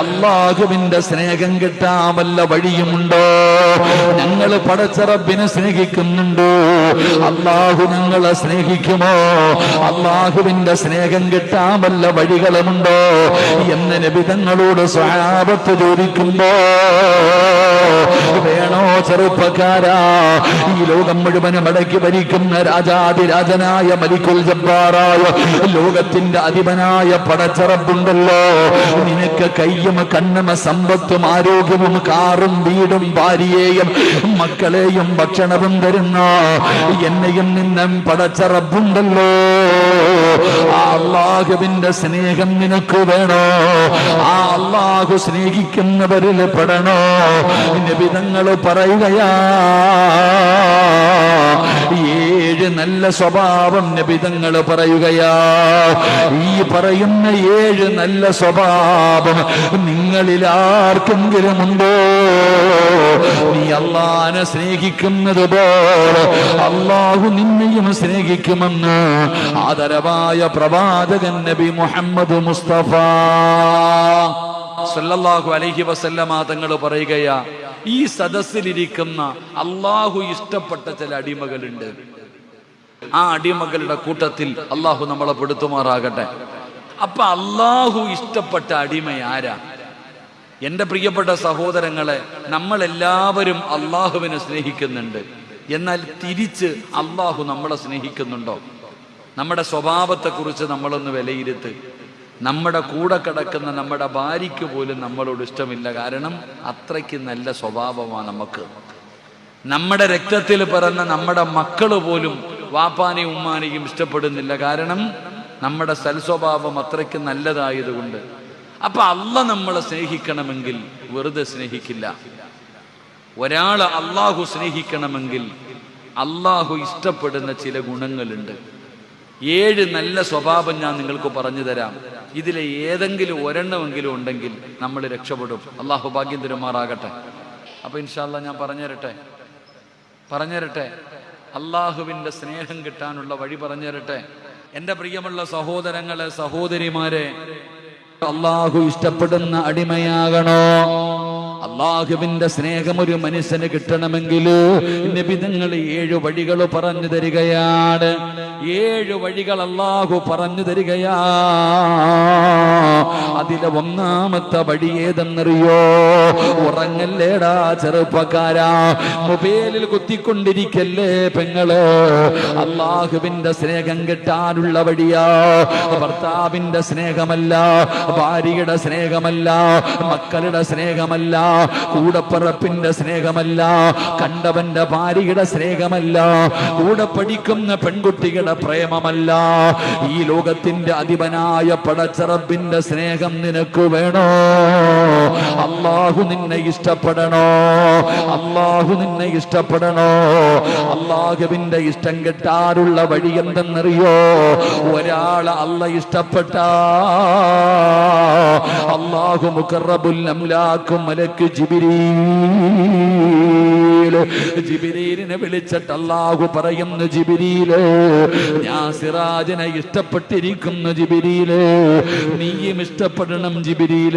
അള്ളാഹുവിന്റെ സ്നേഹം കിട്ടാൻ വല്ല വഴിയുമുണ്ടോ? ഞങ്ങൾ പടച്ചറബിനെ സ്നേഹിക്കുന്നുണ്ടോ? അള്ളാഹു ഞങ്ങളെ സ്നേഹിക്കുമോ? അള്ളാഹുവിന്റെ സ്നേഹം കിട്ടാൻ വല്ല വഴികളുമുണ്ടോ? എന്ന് നബിതങ്ങളോട് സ്വഭാവത്ത് ചോദിക്കുമ്പോ വേണോ ചെറുപ്പക്കാരാ ഈ ലോകം മുഴുവനും അടക്കി ഭരിക്കുന്ന രാജാതിരാജനായ മലിക്കുൽ ജബ്ബാറായ ലോകത്തിന്റെ അധിപനായ പടച്ചറബുണ്ടല്ലോ. നിനക്ക് കയ്യും കണ്ണും സമ്പത്തും ആരോഗ്യവും കാറും വീടും ഭാര്യയെയും മക്കളെയും ഭക്ഷണവും തരുന്ന. എന്നെയും നിന്നും പടച്ചറബുണ്ടല്ലോ അള്ളാഹുവിന്റെ സ്നേഹം നിനക്ക് വേണോ? ആ അള്ളാഹു സ്നേഹിക്കുന്നവരിൽ പെടണോ? നിബിതങ്ങൾ പറയുകയാ. നല്ല സ്വഭാവം നബിതങ്ങൾ പറയുകയാ. ഈ പറയുന്ന ഏഴ് നല്ല സ്വഭാവം നിങ്ങളിൽ ആർക്കെങ്കിലും ഉണ്ടോ? നീ അള്ളാനെ സ്നേഹിക്കുന്നത് പോലെ അള്ളാഹു നിന്നെയും സ്നേഹിക്കുമെന്ന് ആദരവായ പ്രവാചകൻ നബി മുഹമ്മദ് മുസ്തഫ സല്ലല്ലാഹു അലൈഹി വസല്ലമ തങ്ങൾ പറയുകയാ ഈ സദസ്സിലിരിക്കുന്ന അള്ളാഹു ഇഷ്ടപ്പെട്ട ചില അടിമകളുണ്ട്. ആ അടിമകളുടെ കൂട്ടത്തിൽ അള്ളാഹു നമ്മളെ പെടുത്തുമാറാകട്ടെ. അപ്പൊ അള്ളാഹു ഇഷ്ടപ്പെട്ട അടിമ ആരാ? എന്റെ പ്രിയപ്പെട്ട സഹോദരങ്ങളെ നമ്മൾ എല്ലാവരും അള്ളാഹുവിനെ സ്നേഹിക്കുന്നുണ്ട്. എന്നാൽ തിരിച്ച് അള്ളാഹു നമ്മളെ സ്നേഹിക്കുന്നുണ്ടോ? നമ്മുടെ സ്വഭാവത്തെക്കുറിച്ച് നമ്മളൊന്ന് വിലയിരുത്ത്. നമ്മുടെ കൂടെ കിടക്കുന്ന നമ്മുടെ ഭാര്യയ്ക്ക് പോലും നമ്മളോട് ഇഷ്ടമില്ല. കാരണം അത്രയ്ക്ക് നല്ല സ്വഭാവമാണ് നമുക്ക്. നമ്മുടെ രക്തത്തിൽ പിറന്ന നമ്മുടെ മക്കൾ പോലും വാപ്പാനെയും ഉമ്മാനെയും ഇഷ്ടപ്പെടുന്നില്ല. കാരണം നമ്മുടെ സൽസ്വഭാവം അത്രയ്ക്ക് നല്ലതായതുകൊണ്ട്. അപ്പൊ അല്ല നമ്മളെ സ്നേഹിക്കണമെങ്കിൽ വെറുതെ സ്നേഹിക്കില്ല. ഒരാൾ അള്ളാഹു സ്നേഹിക്കണമെങ്കിൽ അള്ളാഹു ഇഷ്ടപ്പെടുന്ന ചില ഗുണങ്ങളുണ്ട്. ഏഴ് നല്ല സ്വഭാവം ഞാൻ നിങ്ങൾക്ക് പറഞ്ഞു തരാം. ഇതിലെ ഏതെങ്കിലും ഒരെണ്ണമെങ്കിലും ഉണ്ടെങ്കിൽ നമ്മൾ രക്ഷപ്പെടും. അള്ളാഹു ഭാഗ്യം തരുമാറാകട്ടെ. അപ്പൊ ഇൻഷാല്ല ഞാൻ പറഞ്ഞുതരട്ടെ? പറഞ്ഞുതരട്ടെ? അള്ളാഹുവിന്റെ സ്നേഹം കിട്ടാനുള്ള വഴി പറഞ്ഞുതരട്ടെ. എന്റെ പ്രിയമുള്ള സഹോദരങ്ങളെ സഹോദരിമാരെ അള്ളാഹു ഇഷ്ടപ്പെടുന്ന അടിമയാകണോ? അള്ളാഹുവിന്റെ സ്നേഹം ഒരു മനുഷ്യന് കിട്ടണമെങ്കിൽ നിബിതങ്ങൾ ഏഴു വഴികൾ പറഞ്ഞു തരികയാണ്. ഏഴു വഴികൾ അള്ളാഹു പറഞ്ഞു തരികയാ. അതിലെ ഒന്നാമത്തെ വഴി ഏതെന്നറിയോ? ഉറങ്ങല്ലേടാ ചെറുപ്പക്കാരാ. മൊബൈലിൽ കുത്തിക്കൊണ്ടിരിക്കല്ലേ പെങ്ങൾ? അള്ളാഹുവിന്റെ സ്നേഹം കിട്ടാനുള്ള വഴിയാ. ഭർത്താവിന്റെ സ്നേഹമല്ല ഭാര്യയുടെ സ്നേഹമല്ല മക്കളുടെ സ്നേഹമല്ല കൂടപ്പിറപ്പിന്റെ സ്നേഹമല്ല കണ്ടവന്റെ ഭാര്യയുടെ സ്നേഹമല്ല കൂടെ പഠിക്കുന്ന പെൺകുട്ടികളുടെ പ്രേമമല്ല. ഈ ലോകത്തിന്റെ അധിപനായ പടച്ചറബിന്റെ സ്നേഹം നിനക്ക് വേണോ? അള്ളാഹു നിന്നെ ഇഷ്ടപ്പെടണോ? അള്ളാഹു നിന്നെ ഇഷ്ടപ്പെടണോ? അള്ളാഹുവിന്റെ ഇഷ്ടം കിട്ടാറുള്ള വഴി എന്തെന്നറിയോ? ഒരാളെ അല്ല ഇഷ്ടപ്പെട്ട. അള്ളാഹു മുഖറബുൽ അംലാക്കും മലക്ക് ജിബിരീൽ ജിബിരീലിനെ വിളിച്ചിട്ട് അള്ളാഹു പറയുന്നു ജിബിരീൽ ഞാൻ സിറാജിനെ ഇഷ്ടപ്പെട്ടിരിക്കുന്നു ജിബിരീൽ നീയും ഇഷ്ടപ്പെടണം ജിബിരീൽ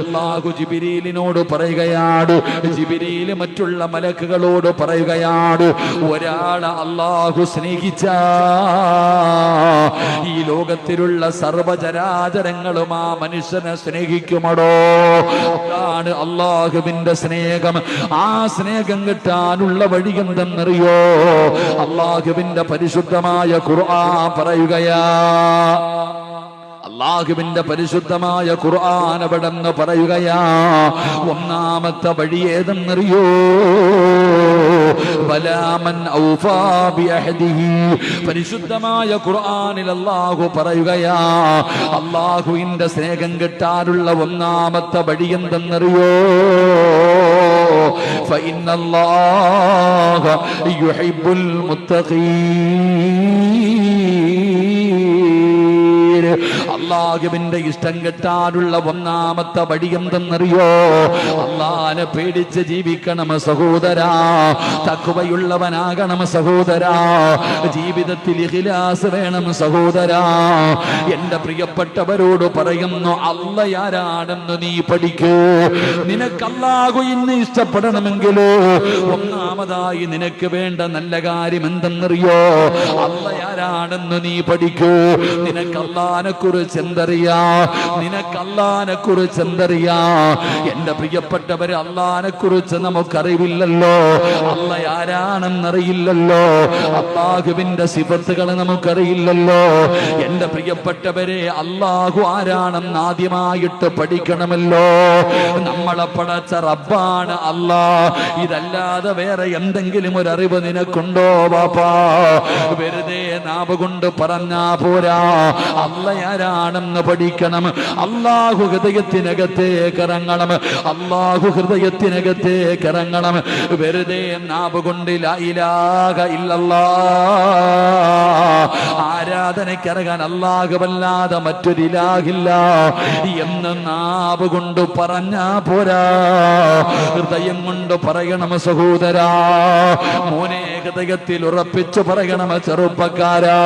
അള്ളാഹു ജിബിരീലിനോട് പറയുകയാണ് ജിബിരീൽ മറ്റുള്ള മലക്കുകളോട് പറയുകയാണ് ഒരാളെ അള്ളാഹു സ്നേഹിച്ച ഈ ലോകത്തിലുള്ള സർവചരാചരങ്ങളും ആ മനുഷ്യനെ സ്നേഹിക്കുമടോ? അതാണ് അള്ളാഹുവിന്റെ സ്നേഹം. ആ സ്നേഹം കിട്ടാനുള്ള വഴി എന്തെന്നറിയോ അള്ളാഹുവിന്റെ പരിശുദ്ധമായ ഖുർആൻ പറയുകയാ അള്ളാഹുവിന്റെ പരിശുദ്ധമായ ഖുർആൻ പറയുകയാ ഒന്നാമത്തെ വഴി ഏതെന്നറിയോ. പരിശുദ്ധമായ ഖുർആനിൽ അള്ളാഹു പറയുകയാ അള്ളാഹുവിന്റെ സ്നേഹം കിട്ടാനുള്ള ഒന്നാമത്തെ വഴി എന്തെന്നറിയോ فإن الله يحب المتقين. അള്ളാഹുവിന്റെ ഇഷ്ടം കെട്ടാനുള്ള ഒന്നാമത്തെ വഴി എന്തെന്നറിയോ? അള്ളാനെ പേടിച്ച് ജീവിക്കണം സഹോദരാ. തക്കുവയുള്ളവനാകണം സഹോദരാ. ജീവിതത്തിൽ ഇഖിലാസ് വേണം സഹോദരാ. എന്റെ പ്രിയപ്പെട്ടവരോട് പറയുന്നു അള്ളയാരാണെന്ന് നീ പഠിക്കൂ. നിനക്ക് അല്ലാഹു ഇന്ന് ഇഷ്ടപ്പെടണമെങ്കിലോ? ഒന്നാമതായി നിനക്ക് വേണ്ട നല്ല കാര്യം എന്തെന്നറിയോ? അള്ളയാരാണെന്ന് നീ പഠിക്കൂ. നിനക്ക് അള്ളാനെ കുറിച്ച് എന്തറിയാ നിനക്ക് അള്ളാനെ കുറിച്ച് എന്തറിയാ? എന്റെ പ്രിയപ്പെട്ടവര് അള്ളാനെ കുറിച്ച് നമുക്കറിവില്ലല്ലോ. അല്ല ആരാണെന്നറിയില്ലല്ലോ. അള്ളാഹുവിന്റെ സിഫത്തുകൾ നമുക്കറിയില്ലല്ലോ. എന്റെ പ്രിയപ്പെട്ടവരെ അള്ളാഹു ആരാണെന്ന് ആദ്യമായിട്ട് പഠിക്കണമല്ലോ. നമ്മളെ പടച്ച റബ്ബാണ് അല്ലാ ഇതല്ലാതെ വേറെ എന്തെങ്കിലും ഒരു അറിവ് നിനക്കുണ്ടോ ബാപ്പാ? വെറുതെ നാവ് കൊണ്ട് പറഞ്ഞാ പോരാ. അല്ല ആരാണെന്ന് പഠിക്കണം. അള്ളാഹു ഹൃദയത്തിനകത്തേക്ക് ഇറങ്ങണം. അള്ളാഹു ഹൃദയത്തിനകത്തേക്ക് ഇറങ്ങണം. വെറുതെ നാവ് കൊണ്ട് ലാ ഇലാഹ ഇല്ലല്ലാ ആരാധനയ്ക്കിറങ്ങാൻ അല്ലാഹുവല്ലാതെ മറ്റൊരിലാഹില്ല എന്ന് നാവ് കൊണ്ട് പറഞ്ഞാ പോരാ. ഹൃദയം കൊണ്ട് പറയണം സഹോദരാ. മോനെ ഹൃദയത്തിൽ ഉറപ്പിച്ചു പറയണം ചെറുപ്പക്കാരാ.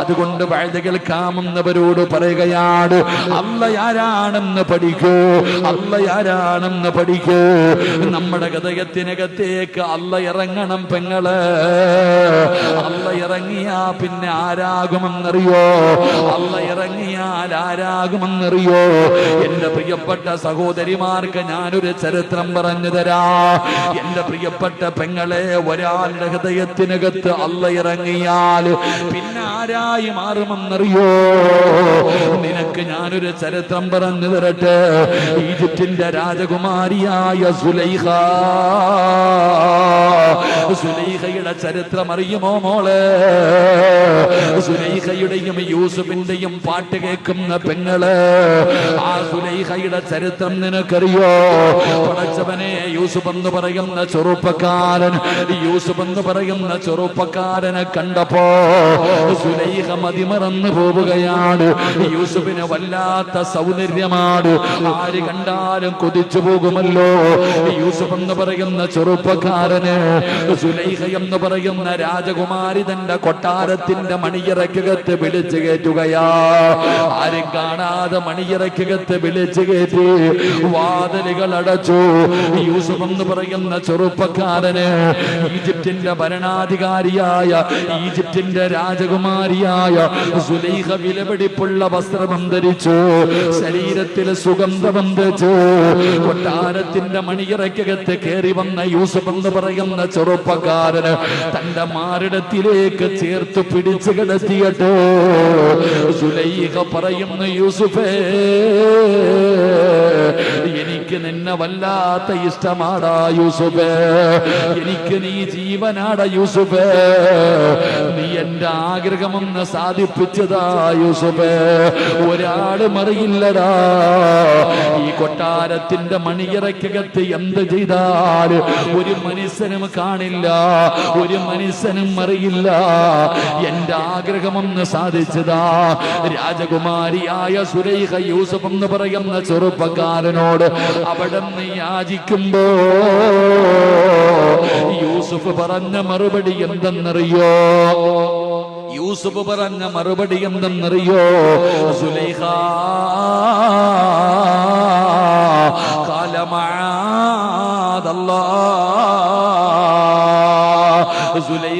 അതുകൊണ്ട് വഴുത കേൾക്കാമെന്നവരോട് പറയുകയാണ് അല്ല ആരാണെന്ന് പഠിക്കൂ അല്ല ആരാണെന്ന് പഠിക്കൂ. നമ്മുടെ ഹൃദയത്തിനകത്തേക്ക് അല്ല ഇറങ്ങണം പെങ്ങൾ. അല്ല ഇറങ്ങിയാ പിന്നെ ആരാകുമെന്നറിയോ? അല്ല ഇറങ്ങിയാൽ ആരാകുമെന്നറിയോ? എന്റെ പ്രിയപ്പെട്ട സഹോദരിമാർക്ക് ഞാനൊരു ചരിത്രം പറഞ്ഞു തരാ. എന്റെ പ്രിയപ്പെട്ട പെങ്ങളെ ഒരാളുടെ ഹൃദയത്തിനകത്ത് അല്ല ഇറങ്ങിയാൽ പിന്നെ ആരായി മാറുമെന്നറിയോ? നിനക്ക് ഞാനൊരു ചരിത്രം പറഞ്ഞു തരട്ടെ. ഈജിപ്തിന്റെ രാജകുമാരിയായ സുലൈഹ. സുലൈഹയുടെ ചരിത്രം അറിയുമോ മോളെ? സുലൈഹയുടെയും യൂസുഫിന്റെയും പാട്ട് കേൾക്കുന്ന പെങ്ങൾ ആ സുലൈഹയുടെ ചരിത്രം നിനക്കറിയോ? പടച്ചവനെ യൂസുഫ് എന്ന് പറയുന്ന ചെറുപ്പക്കാരൻ യൂസുഫ് എന്ന് പറയുന്ന ചെറുപ്പക്കാരനെ കണ്ടപ്പോ സുലൈഹ മതിമറന്നു പോവുകയാണ്. യൂസുഫിന് വല്ലാത്ത സൗന്ദര്യമാണ്. ആര് കണ്ടാലും കൊതിച്ചു പോകുമല്ലോ. യൂസുഫ് എന്ന് പറയുന്ന ചെറുപ്പക്കാരന് സുലൈഹ എന്ന് പറയുന്ന രാജകുമാരി തന്റെ കൊട്ടാരത്തിന്റെ മണിയിറക്കകത്ത് വിളിച്ചു കയറ്റുകയാ. ആരും കാണാതെ മണിയിറക്കകത്ത് വിളിച്ചു കയറ്റി വാതിലുകൾ അടച്ചു. യൂസുഫ് എന്ന് പറയുന്ന ചെറുപ്പക്കാരന് ഈജിപ്തിന്റെ ഭരണാധികാരിയായ ഈജിപ്തിന്റെ രാജകുമാരിയായ സുലൈഹ വിലപിടിപ്പുള്ള വസ്ത്രം ധരിച്ചു ശരീരത്തിൽ സുഗന്ധം ധരിച്ചു കൊട്ടാരത്തിന്റെ മണിയിറക്കകത്ത് കയറി വന്ന യൂസഫ് എന്ന് പറയുന്ന ചെറുപ്പക്കാരന് തന്റെ മാരിടത്തിലേക്ക് ചേർത്ത് പിടിച്ചു കിടത്തിയിട്ട്. സുലൈഹ പറയുന്നു യൂസുഫേ എനിക്ക് നിന്നെ വല്ലാത്ത ഇഷ്ടമാടാ യൂസുഫേ. എനിക്ക് നീ ജീവനാട യൂസുഫേ. നീ എന്റെ ആഗ്രഹമൊന്ന് സാധിപ്പിച്ചതാ യൂസുഫേ. ഒരാളും അറിയില്ലടാ. ഈ കൊട്ടാരത്തിന്റെ മണിയറക്കകത്ത് എന്ത് ചെയ്താൽ ഒരു മനുഷ്യനും കാണില്ല ഒരു മനുഷ്യനും അറിയില്ല. എന്റെ ആഗ്രഹമൊന്ന് സാധിച്ചതാ. രാജകുമാരിയായ സുരൈഹ യൂസഫ് എന്ന് പറയുന്ന ചെറുപ്പക്കാരനോട് അവിടെ നിന്ന് യാചിക്കുമ്പോ യൂസുഫ് പറഞ്ഞ മറുപടി എന്തെന്നറിയോ? യൂസുഫ് പറഞ്ഞ മറുപടി എന്തെന്നറിയോ? സുലൈഹ കാലമാതല്ലാ സുലൈ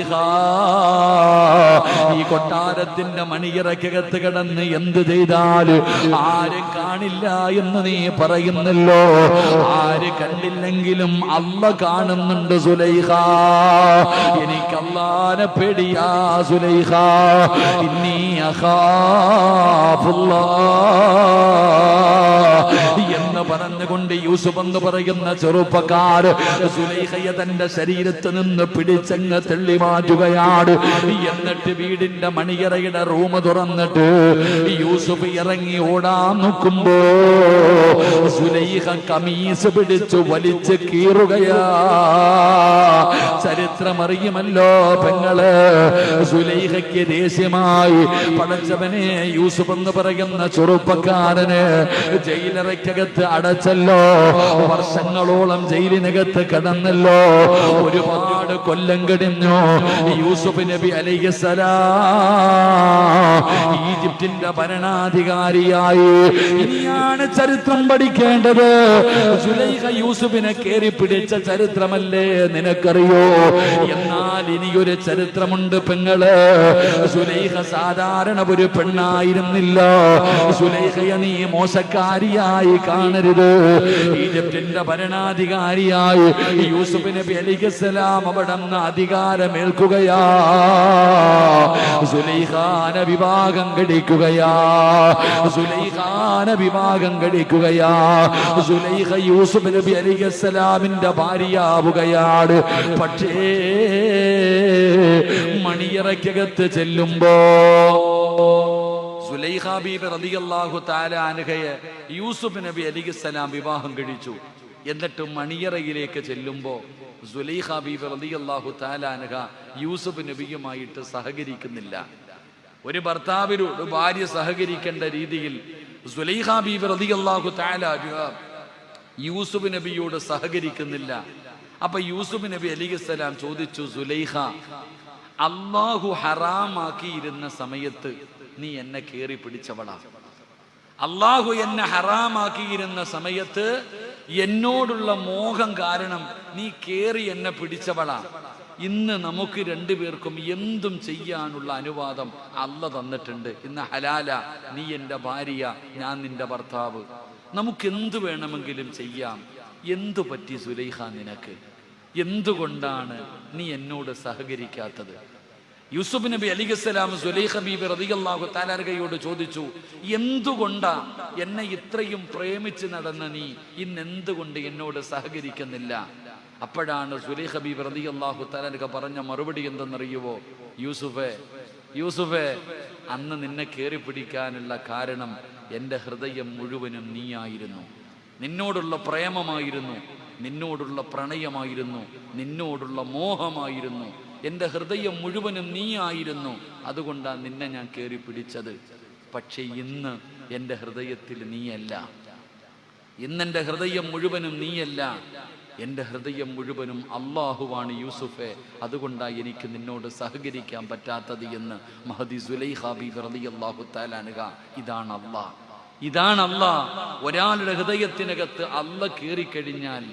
കൊട്ടാരത്തിന്റെ മണിയറക്കകത്ത് കിടന്ന് എന്ത് ചെയ്താൽ ആര് കാണില്ല എന്ന് നീ പറയുന്നല്ലോ? ആര് കണ്ടില്ലെങ്കിലും അല്ല കാണുന്നുണ്ട് സുലൈഹ. എനിക്ക് അല്ലാനെ പേടിയാ സുലൈഹ. എന്ന് പറഞ്ഞുകൊണ്ട് യൂസുഫ് എന്ന് പറയുന്ന ചെറുപ്പക്കാർ സുലൈഹയെ തന്റെ ശരീരത്ത് നിന്ന് പിടിച്ചങ്ങ് തള്ളി മാറ്റുകയാണ് എന്നിട്ട് വീടിന്റെ മണിയറയുടെ റൂം തുറന്നിട്ട് യൂസുഫ് ഇറങ്ങി ഓടാൻ നോക്കുമ്പോ സുലൈഹ കമീസ് പിടിച്ചു വലിച്ച് കീറുകയാ. ചരിത്രമറിയുമല്ലോ പെങ്ങൾ. സുലൈഹയ്ക്ക് ദേഷ്യമായി പടച്ചവനെ യൂസുഫ് എന്ന് പറയുന്ന ചെറുപ്പക്കാരന് ജയിലറയ്ക്കകത്ത് അടച്ചല്ലോ. വർഷങ്ങളോളം ജയിലിനകത്ത് കടന്നല്ലോ. ഒരുപാട് കൊല്ലം കഴിഞ്ഞു. യൂസുഫ് നബി അലൈഹിസ്സലാം ഈജിപ്തിന്റെ ഭരണാധികാരിയായി ഇനിയാണ് ചരിത്രം പഠിക്കേണ്ടത്. യൂസുഫിനെ കയറി പിടിച്ച ചരിത്രമല്ലേ നിനക്കറിയോ? എന്നാൽ ഇനിയൊരു ചരിത്രമുണ്ട് പെങ്ങൾ. സുലൈഹ സാധാരണ ഒരു പെണ്ണായിരുന്നില്ല. സുലൈഹയെ നീ മോശക്കാരിയായി കാണരുത്. ഈജിപ്തിന്റെ ഭരണാധികാരിയായി യൂസുഫ് നബി അലിഖലാം അവിടെ നിന്ന് അധികാരമേൽക്കുകയാ. സുലൈഖാന വിഭാഗം കടിക്കുകയാ സുലൈഖാന വിഭാഗം കടിക്കുകയാ സുലൈഖ യൂസുഫ് നബി അലിഖലാമിന്റെ ഭാര്യയാവുകയാണ്. പക്ഷേ മണിയറയ്ക്കകത്ത് ചെല്ലുമ്പോ സുലൈഖ ബീബി റളിയല്ലാഹു തആല അൻഹയെ യൂസുഫ് നബി അലിഖലാം വിവാഹം കഴിച്ചു. എന്നിട്ട് മണിയറയിലേക്ക് ചെല്ലുമ്പോ സുലൈഖ ബീബി റളിയല്ലാഹു തആല അൻഹ യൂസുഫ് നബിയുമായിട്ട് സഹകരിക്കുന്നില്ല. ഒരു ഭർത്താവിനോട് ഭാര്യ സഹകരിക്കേണ്ട രീതിയിൽ അൻഹ യൂസുഫ് നബിയോട് സഹകരിക്കുന്നില്ല. അപ്പൊ യൂസുഫ് നബി അലിഹിസ്സലാം ചോദിച്ചു സുലൈഹ അള്ളാഹു ഹറാമാക്കിയിരുന്ന സമയത്ത് നീ എന്നെ കേറി പിടിച്ചവളാ? അള്ളാഹു എന്നെ ഹറാമാക്കിയിരുന്ന സമയത്ത് എന്നോടുള്ള മോഹം കാരണം നീ കേറി എന്നെ പിടിച്ചവളാ? ഇന്ന് നമുക്ക് രണ്ടുപേർക്കും എന്തും ചെയ്യാനുള്ള അനുവാദം അല്ല തന്നിട്ടുണ്ട്. ഇന്ന് ഹലാല നീ എന്റെ ഭാര്യ ഞാൻ നിന്റെ ഭർത്താവ്. നമുക്ക് എന്തു വേണമെങ്കിലും ചെയ്യാം. എന്തു പറ്റി സുലൈഹ നിനക്ക്? എന്തുകൊണ്ടാണ് നീ എന്നോട് സഹകരിക്കാത്തത്? യൂസുഫ് നബി അലിഖലാം സുലൈഖ ബീബി റതിയല്ലാഹു താലാർഗയോട് ചോദിച്ചു എന്തുകൊണ്ടാ എന്നെ ഇത്രയും പ്രേമിച്ച് നടന്ന നീ ഇന്ന് എന്തുകൊണ്ട് എന്നോട് സഹകരിക്കുന്നില്ല? അപ്പോഴാണ് സുലൈ ഹബീബ് റതി അള്ളാഹു തലനൊക്കെ പറഞ്ഞ മറുപടി എന്തെന്നറിയുവോ? യൂസുഫെ യൂസുഫെ അന്ന് നിന്നെ കയറി പിടിക്കാനുള്ള കാരണം എന്റെ ഹൃദയം മുഴുവനും നീയായിരുന്നു. നിന്നോടുള്ള പ്രേമമായിരുന്നു നിന്നോടുള്ള പ്രണയമായിരുന്നു നിന്നോടുള്ള മോഹമായിരുന്നു. എന്റെ ഹൃദയം മുഴുവനും നീയായിരുന്നു. അതുകൊണ്ടാണ് നിന്നെ ഞാൻ കയറി പിടിച്ചത് പക്ഷെ ഇന്ന് എന്റെ ഹൃദയത്തിൽ നീയല്ല. ഇന്നെന്റെ ഹൃദയം മുഴുവനും നീയല്ല. എന്റെ ഹൃദയം മുഴുവനും അള്ളാഹുവാണ് യൂസുഫെ. അതുകൊണ്ടാണ് എനിക്ക് നിന്നോട് സഹകരിക്കാൻ പറ്റാത്തത് എന്ന് മഹദി സുലൈഹാബി വെറുതെ അള്ളാഹു താലാനുക ഇതാണ് അള്ളാഹ് ഇതാണ് അള്ളാഹ് ഒരാളുടെ ഹൃദയത്തിനകത്ത് അല്ല കയറിക്കഴിഞ്ഞാൽ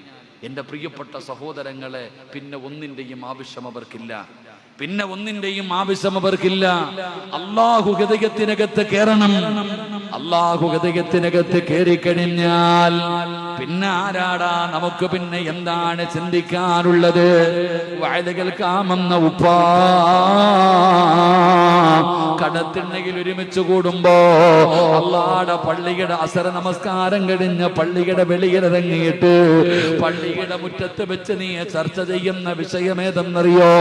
എന്റെ പ്രിയപ്പെട്ട സഹോദരങ്ങളെ പിന്നെ ഒന്നിന്റെയും ആവശ്യം അവർക്കില്ല. പിന്നെ ഒന്നിന്റെയും ആവശ്യം അവർക്കില്ല. അള്ളാഹു ഹൃദയത്തിനകത്ത് കയറണം. അള്ളാഹു ഹൃദയത്തിനകത്ത് കയറിക്കഴിഞ്ഞാൽ പിന്നെ ആരാടാ നമുക്ക് പിന്നെ എന്താണ് ചിന്തിക്കാനുള്ളത്? വയലുകൾ കാമെന്ന ഉപ്പാ. കടത്തിണ്ണയിൽ ഒരുമിച്ച് കൂടുമ്പോ അള്ളാടെ പള്ളിയുടെ അസര നമസ്കാരം കഴിഞ്ഞ പള്ളിയുടെ വെളിയിലിറങ്ങിയിട്ട് പള്ളിയുടെ മുറ്റത്ത് വെച്ച് നീ ചർച്ച ചെയ്യുന്ന വിഷയമേതെന്നറിയോ?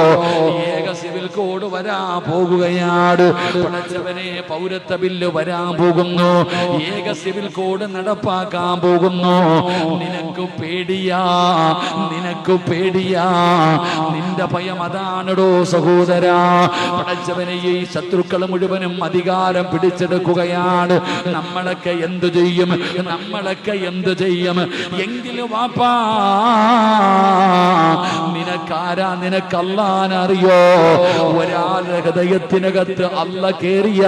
ഏക സിവിൽ കോഡ് വരാ പോകുകയാണ്. പടച്ചവനെ പൗരത്വ ബില്ല് വരാൻ പോകുന്നു. ഏക സിവിൽ കോഡ് നടപ്പാക്കാൻ പോകുന്നു. നിനക്ക് പേടിയാ നിനക്ക് പേടിയാ. നിന്റെ ഭയം അതാണടോ സഹോദരാ. പടച്ചവനെ ഈ ശത്രുക്കൾ മുഴുവനും അധികാരം പിടിച്ചെടുക്കുകയാണ്. നമ്മളൊക്കെ എന്തു ചെയ്യും? നമ്മളൊക്കെ എന്തു ചെയ്യും? എങ്കിലും വാപ്പാ നിനക്കാരാ നിനക്കല്ലാനറിയോ? ഒരാളുടെ ഹൃദയത്തിനകത്ത് അല്ല കേറിയ.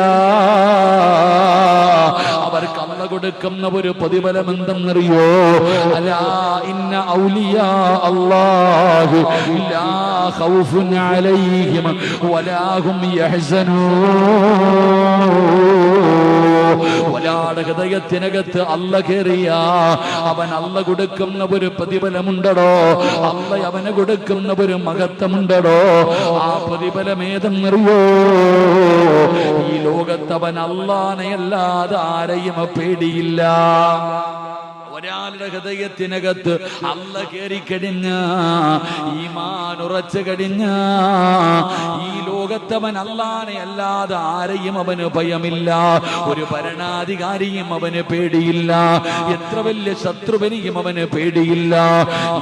അവർക്ക് കൊടുക്കുന്ന ഒരു പ്രതിഫലം എന്തെന്നറിയോ അലാ ഇന്ന അല്ലാഹു ലാ വലാ ഹും ഒരാളുടെ ഹൃദയത്തിനകത്ത് അല്ല കയറിയ അവൻ അല്ല കൊടുക്കുന്ന ഒരു പ്രതിഫലമുണ്ടടോ. അല്ല അവന് കൊടുക്കുന്ന ഒരു മഹത്വമുണ്ടടോ. ആ പ്രതിഫലം ഏതെന്നറിയോ ഈ ലോകത്തവൻ അല്ലാനെയല്ലാതെ ആരെയും പേടിയില്ല. ഒരാളുടെ ഹൃദയത്തിനകത്ത് അല്ല കയറി കഴിഞ്ഞ ഈമാൻ ഉറച്ചു കഴിഞ്ഞ ഈ ലോകത്തവൻ അല്ലാനെ അല്ലാതെ ആരെയും അവന് ഭയമില്ല ഒരു ഭരണാധികാരിയും അവന് പേടിയില്ല എത്ര വലിയ ശത്രുവിനെയും അവന് പേടിയില്ല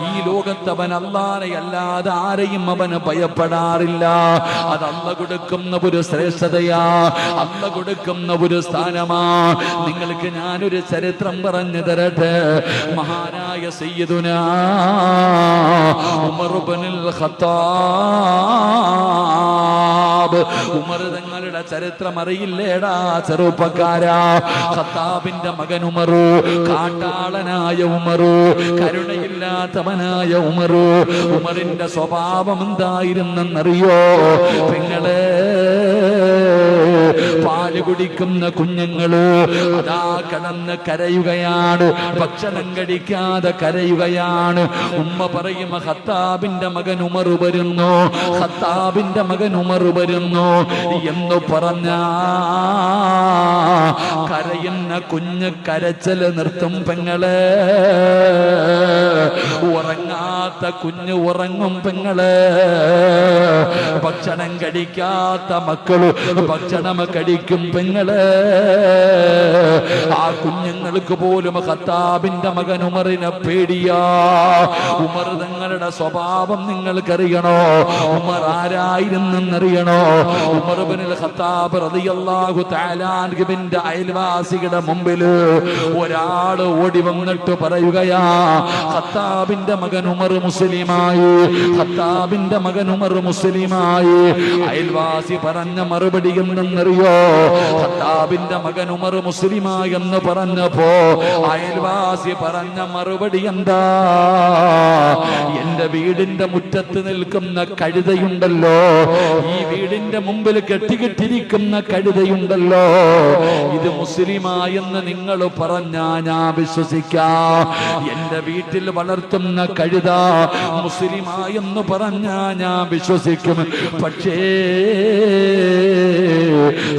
ഈ ലോകത്തവൻ അല്ലാനെ അല്ലാതെ ആരെയും അവന് ഭയപ്പെടാറില്ല. അത് കൊടുക്കുന്ന ഒരു ശ്രേഷ്ഠതയാ അല്ല കൊടുക്കുന്ന ഒരു സ്ഥാനമാ. നിങ്ങൾക്ക് ഞാനൊരു ചരിത്രം പറഞ്ഞു തരട്ടെ. മഹാനായ സയ്യിദുന ഉമർ ഇബ്നുൽ ഖത്താബ്. ഉമർ തങ്ങളുടെ ചരിത്രം അറിയില്ലേടാ ചെറുപ്പക്കാരാ. ഖത്താബിന്റെ മകൻ ഉമറു കാട്ടാളനായ ഉമറു കരുണയില്ലാത്തവനായ ഉമറു. ഉമറിന്റെ സ്വഭാവം എന്തായിരുന്നെന്നറിയോ? പെങ്ങളെ പാൽ കുടിക്കുന്ന കുഞ്ഞുങ്ങൾ അതാ കടന്ന് കരയുകയാണ്. ഭക്ഷണം കഴിക്കാതെ കരയുകയാണ്. ഉമ്മ പറയും ഹത്താബിന്റെ മകൻ ഉമർ വരുന്നു. ഹത്താബിന്റെ മകൻ ഉമർ വരുന്നു. എന്ന് പറഞ്ഞ കരയുന്ന കുഞ്ഞ് കരച്ചൽ നിർത്തും പെങ്ങളെ. ഉറങ്ങാത്ത കുഞ്ഞു ഉറങ്ങും പെങ്ങൾ. ഭക്ഷണം കഴിക്കാത്ത മക്കൾ ഭക്ഷണം കഴിക്കും പെങ്ങൾ. ആ കുഞ്ഞുങ്ങൾക്ക് പോലും ഖത്താബിന്റെ മകൻ ഉമറിനെ പേടിയാ. ഉമർ തങ്ങളുടെ സ്വഭാവം നിങ്ങൾക്കറിയണോ? ഉമർ ആരായിരുന്നെന്നറിയണോ? ഉമർ ബിനുൽ ഖത്താബ് റളിയല്ലാഹു താലാൻഗിബിന്റെ അയൽവാസികളുടെ മുമ്പിൽ ഒരാൾ ഓടി വന്നിട്ട് പറയുകയാ ഹത്താബിന്റെ മകൻ ഉമർ മുസ്ലിമായി. ഹത്താബിന്റെ മകൻ ഉമർ മുസ്ലിമായി. അയൽവാസി പറഞ്ഞ മറുപടി എന്നറിയോ ഹത്താബിന്റെ മകൻ ഉമർ മുസ്ലിമായി എന്ന് പറഞ്ഞപ്പോ അയൽവാസി പറഞ്ഞ മറുപടി എന്താ? എന്റെ വീടിന്റെ മുറ്റത്ത് നിൽക്കുന്ന കഴുതയുണ്ടല്ലോ. ഈ വീടിന്റെ മുമ്പിൽ കെട്ടിക്കെട്ടിരിക്കുന്ന കഴുതയുണ്ടല്ലോ. ഇത് മുസ്ലിമായെന്ന് നിങ്ങൾ പറഞ്ഞാ ഞാൻ വിശ്വസിക്കാം. എന്റെ വീട്ടിൽ വളർത്തുന്ന കഴുത മുസ്ലിമായെന്ന് പറഞ്ഞാ ഞാൻ വിശ്വസിക്കും. പക്ഷേ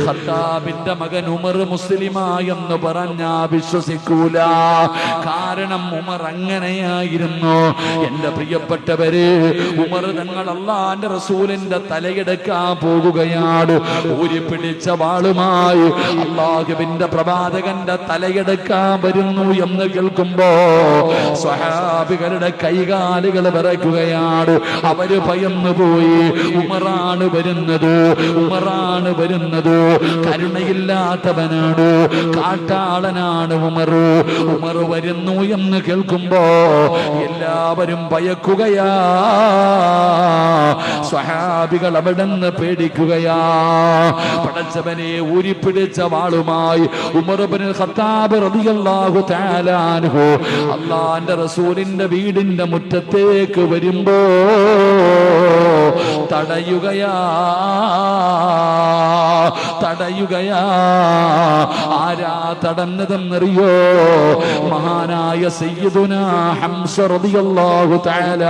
ഖത്താബിന്റെ മകൻ ഉമർ മുസ്ലിമായെന്ന് പറഞ്ഞാ വിശ്വസിക്കൂല. കാരണം ഉമർ അങ്ങനെയായിരുന്നു. എന്റെ പ്രിയപ്പെട്ടവര് ഉമർ തങ്ങൾ അള്ളാന്റെ റസൂലിന്റെ തലയെടുക്കാൻ പോകുകയാണ്. ഊരി പിടിച്ച വാളുമായി അള്ളാഹുവിന്റെ പ്രവാചകന്റെ തലയെടുക്കാൻ വരുന്നു എന്ന് കേൾക്കുമ്പോ സ്വഹാബികളുടെ കൈകാലുകൾ വിറയ്ക്കുകയാണ്. അവർ ഭയന്നു പോയി ഉമറാണ് വരുന്നത്. ഉമറാണ് വരുന്നത്. കരുണയില്ലാത്തവനാണ്? കാട്ടാളനാണ് ഉമറു. ഉമർ വരുന്നു എന്ന് കേൾക്കുമ്പോ എല്ലാവരും ഭയക്കുകയാ. സ്വഹാബികൾ അവിടെ പേടിക്കുകയാ. പടച്ചവനെ ഊരിപ്പിടിച്ച വാളുമായി ഉമർബിന് ഖത്താബ് റളിയല്ലാഹു താലാനുഹോ അള്ളാന്റെ റസൂലിന്റെ വീടിന്റെ മുറ്റത്തേക്ക് വരുമ്പോ തടയുകയാ. തടയുകയാ. ആരാ തടഞ്ഞതെന്നറിയോ? മഹാനായ സയ്യിദുന ഹംസ റളിയല്ലാഹു തആല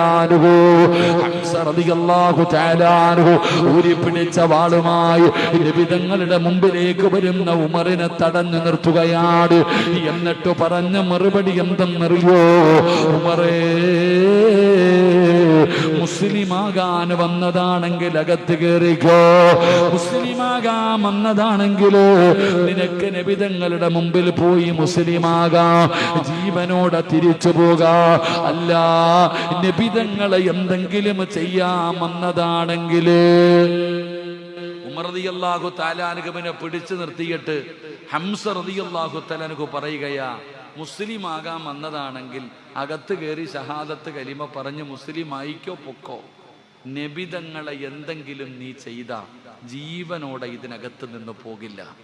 പിടിച്ച വാളുമായി നബിതങ്ങളുടെ മുമ്പിലേക്ക് വരുന്ന ഉമറിനെ തടഞ്ഞു നിർത്തുകയാണ്. എന്നിട്ട് പറഞ്ഞ മറുപടി എന്തെന്നറിയോ? ഉമറേ മുസ്ലിമാകാൻ വന്നതാണെങ്കിൽ അകത്ത് കയറിക്കോ മുസ്ലിമാകാൻ വന്നതാണെങ്കിൽ നിനക്ക് നബിതങ്ങളുടെ മുമ്പിൽ പോയി മുസ്ലിമാകാം. ജീവനോടെ തിരിച്ചു പോകാം. അല്ല നബിതങ്ങളെ എന്തെങ്കിലും ചെയ്യാൻ വന്നതാണെങ്കിൽ ഉമർ റളിയല്ലാഹു താലാനുഗമനെ പിടിച്ചു നിർത്തിയിട്ട് ഹംസ റതിയല്ലാഹു തലാനുഗു പറയുകയാ മുസ്ലിം ആകാൻ വന്നതാണെങ്കിൽ അകത്ത് കയറി ഷഹാദത്ത് കലിമ പറഞ്ഞ് മുസ്ലിം ആയിക്കോ പൊക്കോ? നബിതങ്ങളെ എന്തെങ്കിലും നീ ചെയ്ത ജീവനോടെ ഇതിനകത്ത് നിന്ന് പോകില്ല.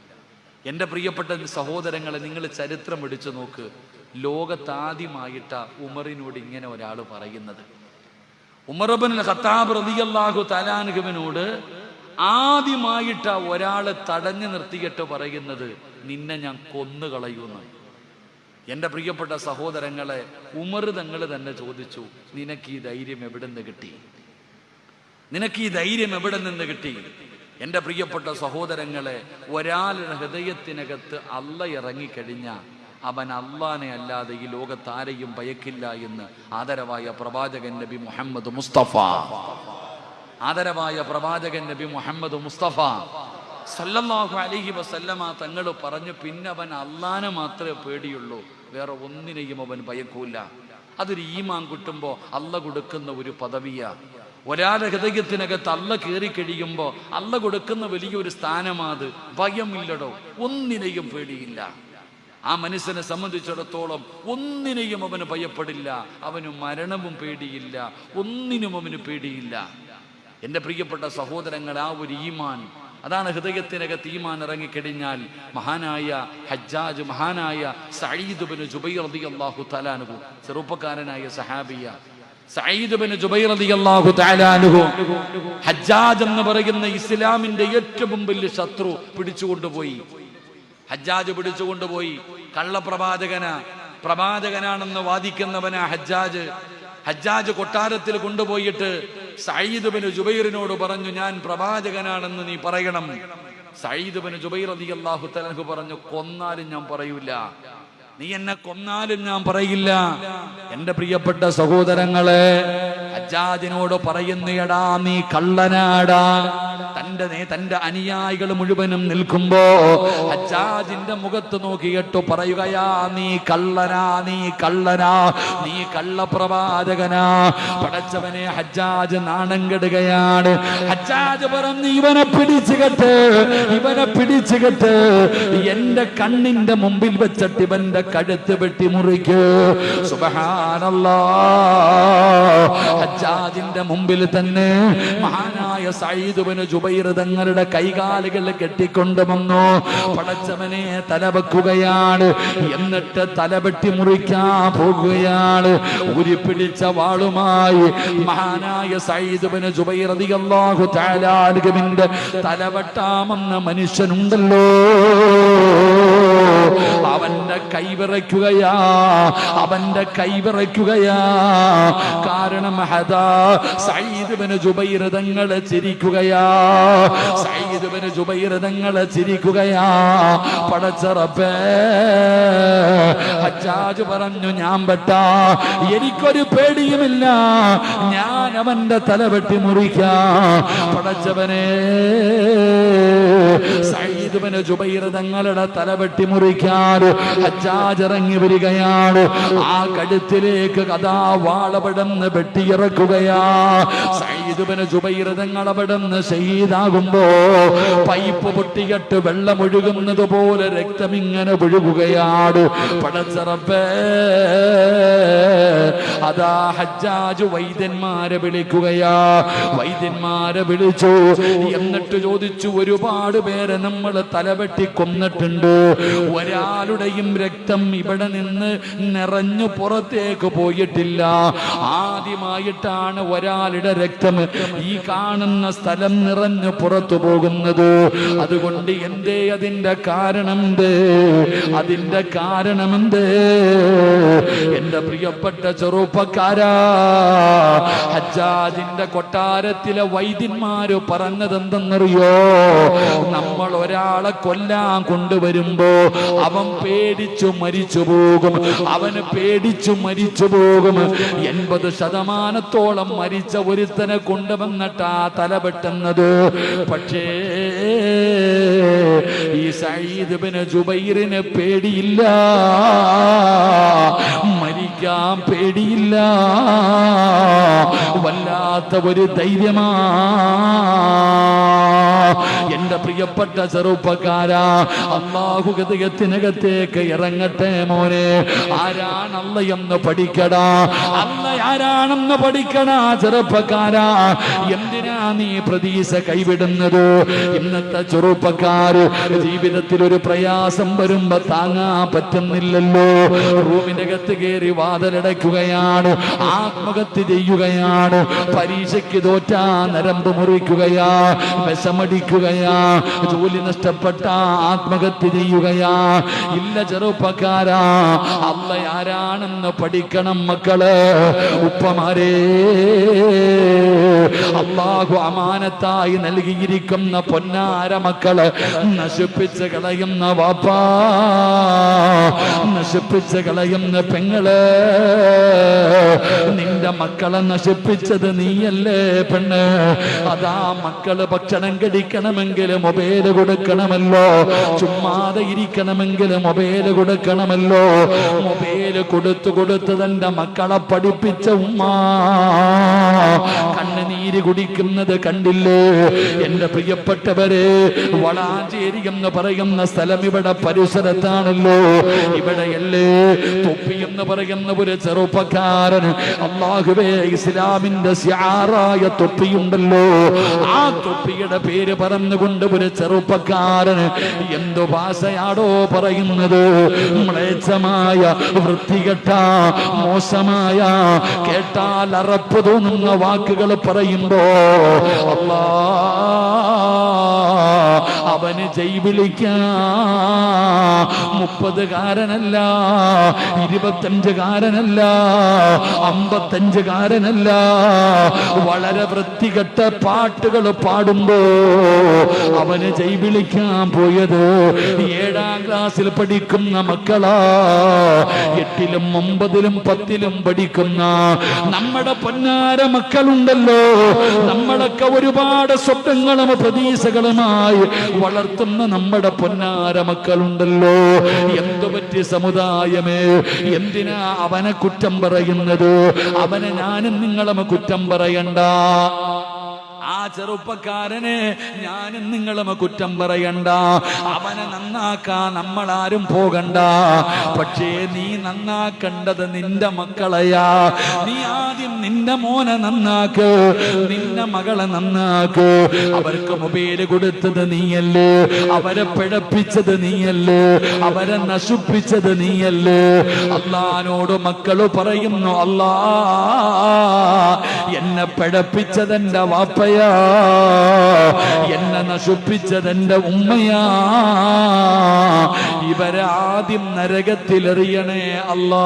എന്റെ പ്രിയപ്പെട്ട സഹോദരങ്ങളെ നിങ്ങൾ ചരിത്രം എടുത്തു നോക്ക്. ലോകത്താദ്യമായിട്ട ഉമറിനോട് ഇങ്ങനെ ഒരാൾ പറയുന്നത്. ഉമറബൻ ഖത്താബ് റതിയല്ലാഹു തലാനുഗവനോട് ആദ്യമായിട്ട ഒരാളെ തടഞ്ഞു നിർത്തിയിട്ട് പറയുന്നത് നിന്നെ ഞാൻ കൊന്നുകളയുന്നു എന്റെ പ്രിയപ്പെട്ട സഹോദരങ്ങളെ ഉമർ തങ്ങൾ തന്നെ ചോദിച്ചു നിനക്ക് ഈ ധൈര്യം എവിടെ നിന്ന് കിട്ടി? നിനക്ക് ഈ ധൈര്യം എവിടെ നിന്ന് കിട്ടി? എന്റെ പ്രിയപ്പെട്ട സഹോദരങ്ങളെ ഒരാളുടെ ഹൃദയത്തിനകത്ത് അല്ല ഇറങ്ങിക്കഴിഞ്ഞ അവൻ അള്ളാനെ അല്ലാതെ ഈ ലോകത്താരെയും ഭയക്കില്ല എന്ന് ആദരവായ പ്രവാചകൻ നബി മുഹമ്മദ് മുസ്തഫ. ആദരവായ പ്രവാചകൻ നബി മുഹമ്മദ് മുസ്തഫ. സല്ലല്ലാഹു അലഹി വസല്ലമ തങ്ങൾ പറഞ്ഞു പിന്നെ അവൻ അള്ളാനെ മാത്രമേ പേടിയുള്ളൂ. വേറെ ഒന്നിനെയും അവൻ ഭയക്കൂല. അതൊരു ഈമാൻ കിട്ടുമ്പോൾ അല്ല കൊടുക്കുന്ന ഒരു പദവിയാ. ഒരാളുടെ ഹൃദയത്തിനകത്ത് അല്ല കയറി കഴിയുമ്പോൾ അല്ല കൊടുക്കുന്ന വലിയൊരു സ്ഥാനമാത്. ഭയമില്ലടോ. ഒന്നിനെയും പേടിയില്ല. ആ മനുഷ്യനെ സംബന്ധിച്ചിടത്തോളം ഒന്നിനെയും അവന് ഭയപ്പെടില്ല. അവന് മരണവും പേടിയില്ല. ഒന്നിനും അവന് പേടിയില്ല. എന്റെ പ്രിയപ്പെട്ട സഹോദരങ്ങൾ ആ ഒരു ഈമാൻ അതാണ് ഹൃദയത്തിനകത്ത് ഈമാൻ ഇറങ്ങിക്കഴിഞ്ഞാൽ മഹാനായ ഹജ്ജാജ് മഹാനായ സയ്യിദ് ജുബൈർ ജുബൈർ അള്ളാഹു തലാനുഹു ചെറുപ്പക്കാരനായ സഹാബിയ. സയ്യിദ് ജുബൈർ ജുബൈർ റളിയല്ലാഹു തആലാനുഹു ഹജ്ജാജ് എന്ന് പറയുന്ന ഇസ്ലാമിന്റെ ഏറ്റവും വലിയ ശത്രു പിടിച്ചുകൊണ്ടുപോയി. ഹജ്ജാജ് പിടിച്ചുകൊണ്ടുപോയി. കള്ളപ്രവാചകന പ്രവാചകനാണെന്ന് വാദിക്കുന്നവനാ ഹജ്ജാജ്. ഹജ്ജാജ് കൊട്ടാരത്തിൽ കൊണ്ടുപോയിട്ട് സയ്യിദ് ബിൻ ജുബൈറിനോട് പറഞ്ഞു ഞാൻ പ്രവാചകനാണെന്ന് നീ പറയണം. സയ്യിദ് ബിൻ ജുബൈർ അലി അള്ളാഹു തലഹു പറഞ്ഞു കൊന്നാലും ഞാൻ പറയൂല. നീ എന്നെ കൊന്നാലും ഞാൻ പറയില്ല. എന്റെ പ്രിയപ്പെട്ട സഹോദരങ്ങളെ അജാദിനോട് പറയുന്നയടാ നീ കള്ളനാടാ. തന്റെ നേ തന്റെ അനുയായികൾ മുഴുവനും നിൽക്കുമ്പോ അജാജിന്റെ മുഖത്ത് നോക്കിയിട്ട് പറയുകയാ നീ കള്ളനാ നീ കള്ളനാ നീ കള്ളപ്രവാചകനാ. പടച്ചവനെ ഹജ്ജാജ് നാണം കെടുകയാണ് ഹജ്ജാജ് പറഞ്ഞു ഇവനെ പിടിച്ചുകെട്ട് ഇവനെ പിടിച്ചുകെട്ട് എന്റെ കണ്ണിന്റെ മുമ്പിൽ വെച്ചിട്ട് ഇവന്റെ കഴുത്ത് വെട്ടി മുറിക്കൂ. ഹജ്ജാജിന്റെ മുമ്പിൽ തന്നെ മഹാനായ സൈദുവിന് ജുബൈർ തങ്ങളുടെ കൈകാലുകൾ കെട്ടിക്കൊണ്ട് വന്നു. പടച്ചവനെ തലവെക്കുകയാണ്. എന്നിട്ട് തല വെട്ടി മുറിക്കാൻ പോകുകയാണ്. ഉരുപ്പിടിച്ച വാളുമായി മഹാനായ സൈദുവിന് ജുബൈർ അധികല്ലാഹു താലാലുകമിന്റെ തലവെട്ടാമെന്ന മനുഷ്യനുണ്ടല്ലോ. അവന്റെ കൈവിറയ്ക്കുകയാ. അവന്റെ കൈവിറയ്ക്കുകയാ. കാരണം ജുബൈർ തങ്ങളെ ചിരിക്കുകയാ. സയ്യിദ് ബിൻ ജുബൈർ തങ്ങളെ ചിരിക്കുകയാ. പടച്ചറപ്പേ ഹജ്ജാജ് പറഞ്ഞു ഞാൻ പെട്ട എനിക്കൊരു പേടിയുമില്ല. ഞാൻ അവന്റെ തല വെട്ടി മുറിക്കാം. പടച്ചവനെ സയ്യിദ് ബിൻ ജുബൈർ തങ്ങളുടെ തല വെട്ടി മുറിക്കാൻ ഹജ്ജാജ് ഇറങ്ങി വരികയാണ്. ആ കഴുത്തിലേക്ക് കഥാ വാളപടന്ന് വെട്ടിയിറക്കുകയാ. സയ്യിദ് ബിൻ ജുബൈർ തങ്ങൾ അവിടുന്ന് പൈപ്പ് പൊട്ടിയിട്ട് വെള്ളം ഒഴുകുന്നത് പോലെ രക്തം ഇങ്ങനെ ഒഴുകുകയാണ്. പടച്ചറപ്പേ അതാ ഹജ്ജാജ് വൈദ്യന്മാരെ വിളിക്കുകയാ. വൈദ്യന്മാരെ വിളിച്ചു. എന്നിട്ട് ചോദിച്ചു ഒരുപാട് പേരെ നമ്മൾ തലവെട്ടി കൊന്നിട്ടുണ്ട്. ഒരാളുടെയും രക്തം ഇവിടെ നിന്ന് നിറഞ്ഞു പുറത്തേക്ക് പോയിട്ടില്ല. ആദ്യമായിട്ടാണ് ഒരാളുടെ രക്തം ഈ കാണുന്ന സ്ഥലം നിറഞ്ഞു പുറത്തു പോകുന്നത്. അതുകൊണ്ട് എന്തേ അതിന്റെ കാരണമുണ്ട് അതിന്റെ അതിന്റെ എന്റെ പ്രിയപ്പെട്ട ചെറുപ്പക്കാരാ ഹജ്ജാജിന്റെ കൊട്ടാരത്തിലെ വൈദ്യന്മാര് പറഞ്ഞത് എന്തെന്നറിയോ നമ്മൾ ഒരാളെ കൊല്ലാൻ കൊണ്ടുവരുമ്പോ അവൻ പേടിച്ചു മരിച്ചു പോകും. അവന് പേടിച്ചു മരിച്ചു പോകും. എൺപത് ശതമാനത്തോളം മരിച്ച ഒരുത്തനെ കൊണ്ടുവന്നിട്ടാ തല പെട്ടെന്നത്. പക്ഷേ ഈ സയ്യിദ് ബിന് ജുബൈറിന് പേടിയില്ല. മരിക്കാൻ പേടിയില്ല. വല്ലാത്ത ഒരു ധൈര്യമാ. എന്റെ പ്രിയപ്പെട്ട ചെറുപ്പക്കാരാ അള്ളാഹു ഹൃദയത്തിനകത്തേക്ക് ഇറങ്ങട്ടെ മോനെ. ആരാണല്ല എന്ന് പഠിക്കടാ. അല്ല ആരാണെന്ന് പഠിക്കണ ചെറുപ്പക്കാരാ? എന്തിനാ നീ പ്രതീക്ഷ കൈവിടുന്നത്? ഇന്നത്തെ ചെറുപ്പക്കാര് ജീവിതത്തിൽ ഒരു പ്രയാസം വരുമ്പോ താങ്ങാ പറ്റുന്നില്ലല്ലോ. റൂമിനകത്ത് കയറി വാതിലടയ്ക്കുകയാണ് ആത്മഹത്യ ചെയ്യുകയാണ് പരീക്ഷയ്ക്ക് തോറ്റാ നരമ്പ് മുറിക്കുകയാ വിഷമടിക്കുകയാ ജോലി നഷ്ടപ്പെട്ട ആത്മഹത്യ ചെയ്യുകയാ. ഇല്ല ചെറുപ്പക്കാരാ അല്ല ആരാണെന്ന് പഠിക്കണം മക്കൾ. ഉപ്പമാരേ അള്ളാഹു അമാനത്തായി നൽകിയിരിക്കുന്ന പൊന്നാര മക്കൾ നശിപ്പിച്ച് കളയുന്ന വാപ്പാ നശിപ്പിച്ച് കളയുന്ന പെങ്ങൾ നിന്റെ മക്കളെ നശിപ്പിച്ചത് നീയല്ലേ പെണ്ണ്? അതാ മക്കൾ ഭക്ഷണം കഴിക്കണമെങ്കിൽ മൊബൈൽ കൊടുക്കണമല്ലോ ചുമ്മാതെ ഇരിക്കണമെങ്കിൽ മൊബൈൽ കൊടുക്കണമല്ലോ. മൊബൈൽ കൊടുത്തു കൊടുത്ത് തന്റെ മക്കളെ പഠിപ്പിച്ച ഉമ്മ കണ്ണുനീര് കുടിക്കുന്നത് കണ്ടില്ലേ? എന്റെ പ്രിയപ്പെട്ടവരെ വളാഞ്ചേരി എന്ന് പറയുന്ന സ്ഥലം ഇവിടെ പരിസരത്താണല്ലോ. ഇവിടെയല്ലേ തൊപ്പി എന്ന് പറയുന്ന ഒരു ചെറുപ്പക്കാരൻ അള്ളാഹുവേ ഇസ്ലാമിന്റെ സ്യാറായ തൊപ്പിയുണ്ടല്ലോ. ആ തൊപ്പിയുടെ പേര് പറഞ്ഞുകൊണ്ട് ഒരു ചെറുപ്പക്കാരൻ എന്തു ഭാഷയാടോ പറയുന്നത്? മ്ലേച്ഛമായ വൃത്തികെട്ട മോശമായ കേട്ടാൽ അറപ്പ് തോന്നുന്ന വാക്കുകൾ പറയുമ്പോ അല്ലാ അവന് ജയ് വിളിക്കാം. മുപ്പതുകാരനല്ല ഇരുപത്തഞ്ചുകാരനല്ല അമ്പത്തഞ്ചുകാരനല്ല. വളരെ വൃത്തികെട്ട പാട്ടുകൾ പാടുമ്പോ അവന് ജയ് വിളിക്കാൻ പോയത് ഏഴാം ക്ലാസ്സിൽ പഠിക്കുന്ന മക്കളാ. എട്ടിലും ഒമ്പതിലും പത്തിലും പഠിക്കുന്ന നമ്മുടെ പൊന്നാര മക്കളുണ്ടല്ലോ. നമ്മളൊക്കെ ഒരുപാട് സ്വപ്നങ്ങളും പ്രതീക്ഷകളുമായി വളർത്തുന്ന നമ്മുടെ പൊന്നാര മക്കളുണ്ടല്ലോ. എന്തു പറ്റിയ സമുദായമേ? എന്തിനാ അവനെ കുറ്റം പറയുന്നത്? അവനെ ഞാനും നിങ്ങളും കുറ്റം പറയണ്ട. ചെറുപ്പക്കാരനെ ഞാനും നിങ്ങളും കുറ്റം പറയണ്ട. അവനെ നന്നാക്കാൻ ആരും പോകണ്ട. പക്ഷേ നീ നന്നാക്കേണ്ടത് നിന്റെ മക്കളെയാ. നീ ആദ്യം നിന്റെ മോനെ നന്നാക്ക് നിന്റെ മകളെ നന്നാക്ക്. അവർക്ക് മൊബൈൽ കൊടുത്തത് നീയല്ലേ? അവരെ പിഴപ്പിച്ചത് നീയല്ലേ? അവരെ നശിപ്പിച്ചത് നീയല്ലേ? അള്ളഹാനോട് മക്കൾ പറയുന്നു അല്ലാ എന്നെ പിഴപ്പിച്ചതെന്റെ വാപ്പയാ. എന്നെ നശിപ്പിച്ചത് എന്റെ ഉമ്മയാ ഇവരാദ്യം നരകത്തിലെറിയണേ അല്ലാ.